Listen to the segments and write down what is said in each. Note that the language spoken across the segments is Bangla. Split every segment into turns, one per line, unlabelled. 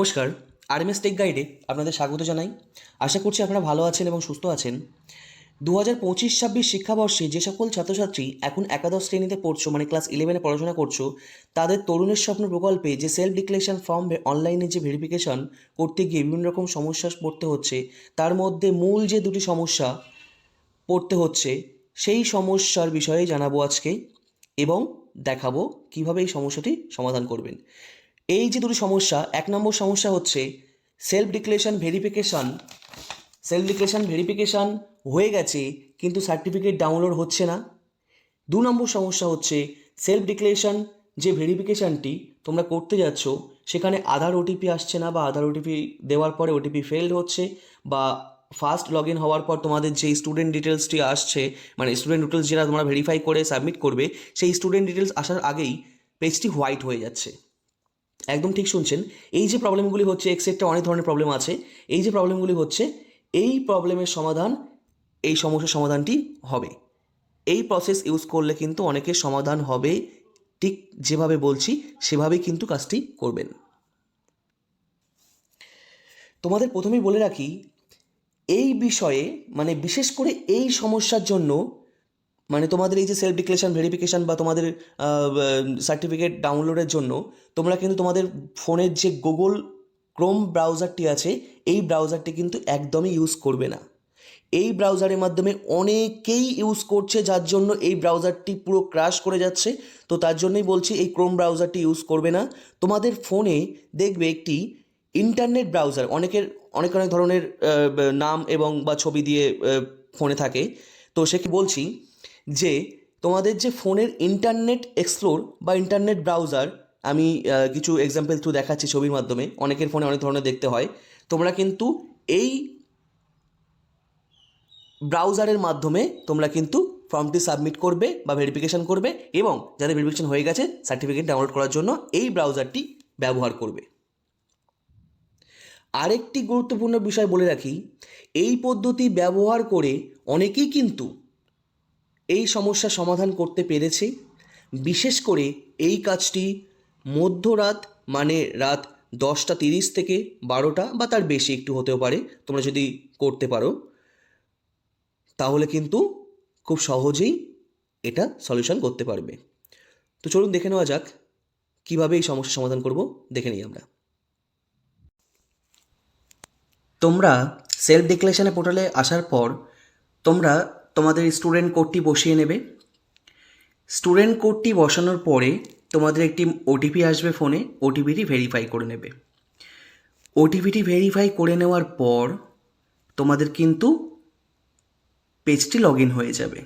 নমস্কার, আরএমএস টেক গাইডে আপনাদের স্বাগত জানাই। আশা করছি আপনারা ভালো আছেন এবং সুস্থ আছেন। দু হাজার পঁচিশ ছাব্বিশ শিক্ষাবর্ষে যে সকল ছাত্রছাত্রী এখন একাদশ শ্রেণীতে পড়ছো মানে ক্লাস ইলেভেনে পড়াশোনা করছ, তাদের তরুণের স্বপ্ন প্রকল্পে যে সেলফ ডিক্লেরেশন ফর্ম অনলাইনে যে ভেরিফিকেশন করতে গিয়ে বিভিন্ন রকম সমস্যা পড়তে হচ্ছে, তার মধ্যে মূল যে দুটি সমস্যা পড়তে হচ্ছে, সেই সমস্যার বিষয়ে জানাব আজকে এবং দেখাবো কীভাবে এই সমস্যাটি সমাধান করবেন। এই যে দুটি সমস্যা, এক নম্বর সমস্যা হচ্ছে self declaration verification self declaration verification হয়ে গেছে কিন্তু সার্টিফিকেট ডাউনলোড হচ্ছে না। দু নম্বর সমস্যা হচ্ছে সেলফ ডিক্লেরেশন যে ভেরিফিকেশানটি তোমরা করতে যাচ্ছ, সেখানে আধার ওটিপি আসছে না বা আধার ওটিপি দেওয়ার পরে ওটিপি ফেলড হচ্ছে বা ফার্স্ট লগ ইন হওয়ার পর তোমাদের যে স্টুডেন্ট ডিটেলসটি আসছে মানে স্টুডেন্ট ডিটেলস যেটা তোমরা ভেরিফাই করে সাবমিট করবে, সেই স্টুডেন্ট ডিটেলস আসার আগেই পেজটি হোয়াইট হয়ে যাচ্ছে। একদম ঠিক শুনছেন। এই যে প্রবলেমগুলি হচ্ছে এক্সেটটা অনেক ধরনের প্রবলেম আছে। এই যে প্রবলেমগুলি হচ্ছে, এই প্রবলেমের সমাধান, এই সমস্যার সমাধানটি হবে। এই প্রসেস ইউজ করলে কিন্তু অনেকের সমাধান হবে। ঠিক যেভাবে বলছি, সেভাবেই কিন্তু কাজটি করবেন। তোমাদের প্রথমেই বলে রাখি, এই বিষয়ে মানে বিশেষ করে এই সমস্যার জন্য মানে তোমাদের এই যে সেলফ ডিক্লেরেশন ভেরিফিকেশান বা তোমাদের সার্টিফিকেট ডাউনলোডের জন্য, তোমরা কিন্তু তোমাদের ফোনের যে গুগল ক্রোম ব্রাউজারটি আছে, এই ব্রাউজারটি কিন্তু একদমই ইউজ করবে না। এই ব্রাউজারের মাধ্যমে অনেকেই ইউজ করছে, যার জন্য এই ব্রাউজারটি পুরো ক্রাশ করে যাচ্ছে। তো তার জন্যই বলছি, এই ক্রোম ব্রাউজারটি ইউজ করবে না। তোমাদের ফোনে দেখবে একটি ইন্টারনেট ব্রাউজার অনেকের, অনেক অনেক ধরনের নাম এবং বা ছবি দিয়ে ফোনে থাকে। তো সে কি বলছি যে তোমাদের যে ফোনের ইন্টারনেট এক্সপ্লোর বা ইন্টারনেট ব্রাউজার আমি কিছু এক্সাম্পল থ্রু দেখাচ্ছি ছবির মাধ্যমে, অনেকের ফোনে অনেক ধরনের দেখতে হয়। তোমরা কিন্তু এই ব্রাউজারের মাধ্যমে তোমরা কিন্তু ফর্মটি সাবমিট করবে বা ভেরিফিকেশন করবে এবং যাদের ভেরিফিকেশন হয়ে গেছে সার্টিফিকেট ডাউনলোড করার জন্য এই ব্রাউজারটি ব্যবহার করবে। আরেকটি গুরুত্বপূর্ণ বিষয় বলে রাখি, এই পদ্ধতি ব্যবহার করে অনেকেই কিন্তু এই সমস্যার সমাধান করতে পেরেছে। বিশেষ করে এই কাজটি মধ্যরাত মানে রাত দশটা তিরিশ থেকে বারোটা বা তার বেশি একটু হতেও পারে, তোমরা যদি করতে পারো। তাহলে কিন্তু খুব সহজেই এটা সলিউশন করতে পারবে। তো চলুন দেখে নেওয়া যাক, কীভাবে এই সমস্যার সমাধান করব, দেখে নিই আমরা। তোমরা সেলফ ডিক্লারেশনে পোর্টালে আসার পর তোমরা তোমাদের স্টুডেন্ট কোডটি বসিয়ে নেবে। স্টুডেন্ট কোডটি বসানোর পরে তোমাদের একটি ওটিপি আসবে ফোনে ওটিপিটি ভেরিফাই করে নেবে। ওটিপিটি ভেরিফাই করে নেওয়ার পর তোমাদের কিন্তু পেজটি লগ ইন হয়ে যাবে।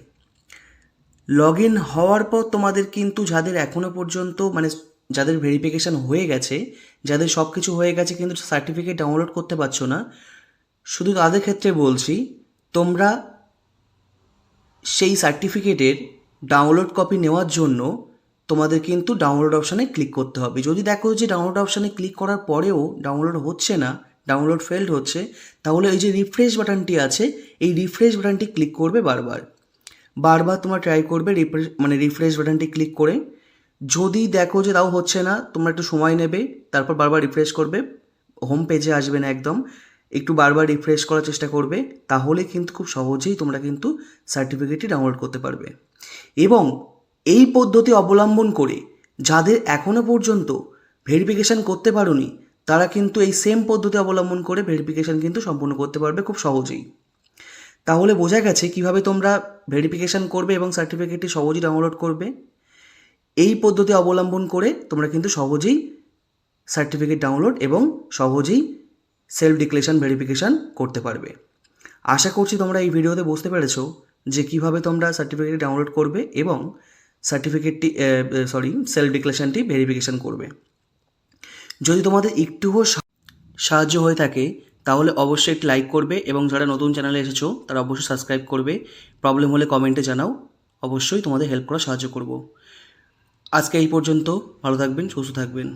লগ ইন হওয়ার পর তোমাদের কিন্তু যাদের এখনও পর্যন্ত মানে যাদের ভেরিফিকেশান হয়ে গেছে, যাদের সব কিছু হয়ে গেছে কিন্তু সার্টিফিকেট ডাউনলোড করতে পারছ না, শুধু তাদের ক্ষেত্রে বলছি, তোমরা সেই সার্টিফিকেটের ডাউনলোড কপি নেওয়ার জন্য তোমাদের কিন্তু ডাউনলোড অপশানে ক্লিক করতে হবে। যদি দেখো যে ডাউনলোড অপশানে ক্লিক করার পরেও ডাউনলোড হচ্ছে না ডাউনলোড ফেল্ড হচ্ছে, তাহলে এই যে রিফ্রেশ বাটনটি আছে, এই রিফ্রেশ বাটনটি ক্লিক করবে বারবার। বারবার তোমরা ট্রাই করবে রিফ্রেশ মানে রিফ্রেশ বাটনটি ক্লিক করে। যদি দেখো যে তাও হচ্ছে না, তোমরা একটু সময় নেবে, তারপর বারবার রিফ্রেশ করবে হোম পেজে আসবে না একদম। একটু বারবার রিফ্রেশ করার চেষ্টা করবে, তাহলে কিন্তু খুব সহজেই তোমরা কিন্তু সার্টিফিকেটটি ডাউনলোড করতে পারবে। এবং এই পদ্ধতি অবলম্বন করে যাদের এখনও পর্যন্ত ভেরিফিকেশান করতে পারোনি, তারা কিন্তু এই সেম পদ্ধতি অবলম্বন করে ভেরিফিকেশান কিন্তু সম্পূর্ণ করতে পারবে খুব সহজেই। তাহলে বোঝা গেছে কীভাবে তোমরা ভেরিফিকেশান করবে এবং সার্টিফিকেটটি সহজেই ডাউনলোড করবে। এই পদ্ধতি অবলম্বন করে তোমরা কিন্তু সহজেই সার্টিফিকেট ডাউনলোড এবং সহজেই সেলফ ডিক্লেরেশন ভেরিফিকেশান করতে পারবে। আশা করছি তোমরা এই ভিডিওতে বুঝতে পেরেছ যে কীভাবে তোমরা সার্টিফিকেট ডাউনলোড করবে এবং সার্টিফিকেটটি সরি সেলফ ডিক্লেরেশনটি ভেরিফিকেশান করবে। যদি তোমাদের একটুও সাহায্য হয়ে থাকে, তাহলে অবশ্যই একটি লাইক করবে এবং যারা নতুন চ্যানেলে এসেছ, তারা অবশ্যই সাবস্ক্রাইব করবে। প্রবলেম হলে কমেন্টে জানাও। অবশ্যই তোমাদের হেল্প করা সাহায্য করব। আজকে এই পর্যন্ত, ভালো থাকবেন, সুস্থ থাকবেন।